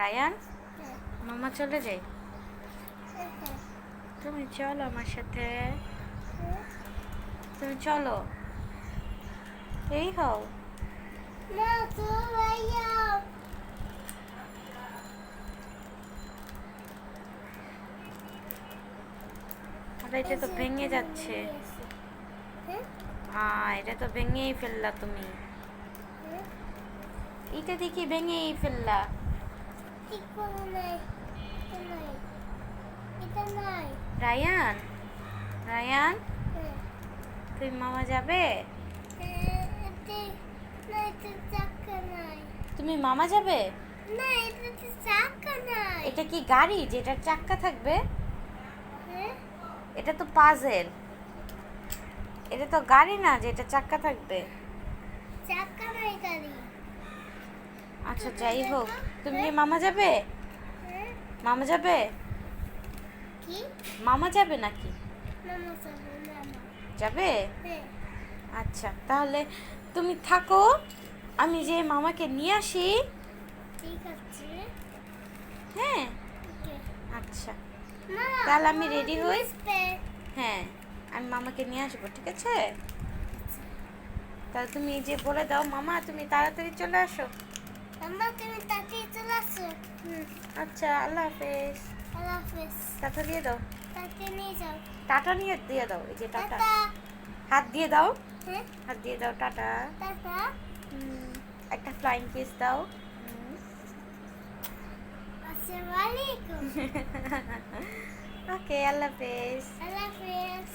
Ryan? হ্যাঁ, মামা চলে যাই? হ্যাঁ, হ্যাঁ, তুমি চলো আমার সাথে। তুমি চলো। এই হও। তো এটা তো ভেঙে যাচ্ছে। হ্যাঁ? এটা তো ভেঙেই ফেললা তুমি। এটা দেখি ভেঙেই ফেললা। রায়ান? রায়ান? তুমি মামা যাবে? তুমি মামা যাবে? এটা কি গাড়ি যেটার চাক্কা থাকবে? এটা তো পাজেল এটা তো গাড়ি না যেটা চাক্কা থাকবে। চাকা নাই গাড়ি। আচ্ছা যাই হোক। তুমি কি মামা যাবে? মামা যাবে? কি? মামা যাবে নাকি? মামা যাবে যাবে? হ্যাঁ। আচ্ছা তাহলে তুমি থাকো। আমি যে মামাকে নিয়ে আসি। ঠিক আছে। হ্যাঁ। আচ্ছা। তাহলে আমি রেডি হই? হ্যাঁ আমি মামাকে নিয়ে আসব ঠিক আছে? তাহলে তুমি যে বলে দাও মামা তুমি তাড়াতাড়ি চলে আসো। আচ্ছা আল্লাহ হাফেজ। আল্লাহ হাফেজ টাটা দিয়ে দাও। টাটা নিয়ে দিয়ে দাও এই যে টাটা। হাত দিয়ে দাও। হ্যাঁ? হাত দিয়ে দাও টাটা। একটা ফ্লাইং কিস দাও। ওকে আল্লাহ হাফেজ। আল্লাহ হাফেজ।